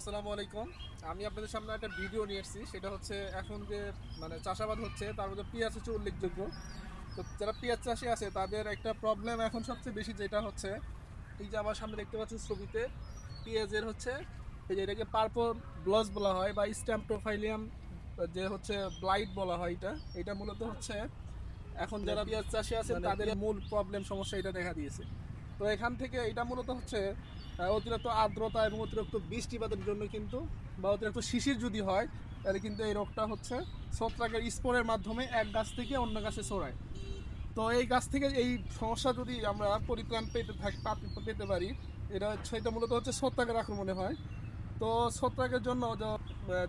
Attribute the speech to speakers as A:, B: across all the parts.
A: আসসালামু আলাইকুম। আমি আপনাদের সামনে একটা ভিডিও নিয়ে এসেছি সেটা হচ্ছে এখন যে মানে চাষাবাদ হচ্ছে তার মধ্যে পেঁয়াজ হচ্ছে উল্লেখযোগ্য। তো যারা পেঁয়াজ চাষি আছে তাদের একটা প্রবলেম এখন সবচেয়ে বেশি যেটা হচ্ছে এই যে আমার সামনে দেখতে পাচ্ছেন ছবিতে পেঁয়াজের হচ্ছে এই যে এটাকে পার্পল ব্লস বলা হয় বা স্ট্যাম্পটোফাইলিয়াম যে হচ্ছে ব্লাইট বলা হয় এটা। এটা মূলত হচ্ছে এখন যারা পেঁয়াজ চাষি আছে তাদের মূল প্রবলেম সমস্যা এটা দেখা দিয়েছে। তো এখান থেকে এটা মূলত হচ্ছে অতিরিক্ত আর্দ্রতা এবং অতিরিক্ত বৃষ্টিপাতের জন্য কিন্তু বা অতিরিক্ত শিশির যদি হয়, তাহলে কিন্তু এই রোগটা হচ্ছে ছত্রাকের স্পোরের মাধ্যমে এক গাছ থেকে অন্য গাছে ছড়ায়। তো এই গাছ থেকে এই সমস্যা যদি আমরা পরিত্রাণ পেতে থাকি পেতে পারি, এটা এটা মূলত হচ্ছে ছত্রাকের আক্রমণে হয়। তো ছত্রাকের জন্য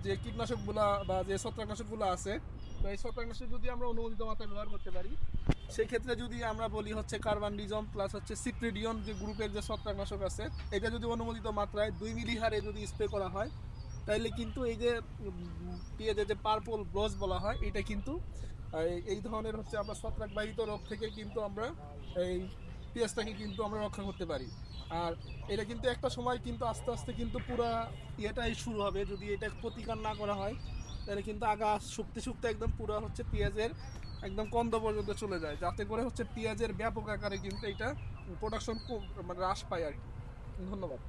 A: যে- কীটনাশকগুলা বা যে ছত্রাকনাশকগুলো আছে, তো এই ছত্রাকনাশক যদি আমরা অনুমোদিত মাত্রায় ব্যবহার করতে পারি সেই ক্ষেত্রে যদি আমরা বলি হচ্ছে কার্বানডিজম প্লাস হচ্ছে সিপ্রিডিয়ন যে গ্রুপের যে ছত্রাকনাশক আছে, এটা যদি অনুমোদিত মাত্রায় দুই মিলি হারে যদি স্প্রে করা হয় তাহলে কিন্তু এই যে পেঁয়াজের যে পার্পল ব্লজ বলা হয়, এটা কিন্তু এই- এই ধরনের হচ্ছে আমরা ছত্রাকবাহিত রোগ থেকে কিন্তু আমরা এই পেঁয়াজটাকে কিন্তু আমরা রক্ষা করতে পারি। আর এটা কিন্তু একটা সময় কিন্তু আস্তে আস্তে কিন্তু পুরা ইয়েটাই শুরু হবে, যদি এটা প্রতিকার না করা হয় তাহলে কিন্তু আগা শুকতে শুকতে একদম পুরো হচ্ছে পেঁয়াজের একদম কন্দ পর্যন্ত চলে যায়। যাতে করে হচ্ছে পেঁয়াজের ব্যাপক আকারে কিন্তু এটা প্রোডাকশন মানে হ্রাস পায় আর কি। ধন্যবাদ।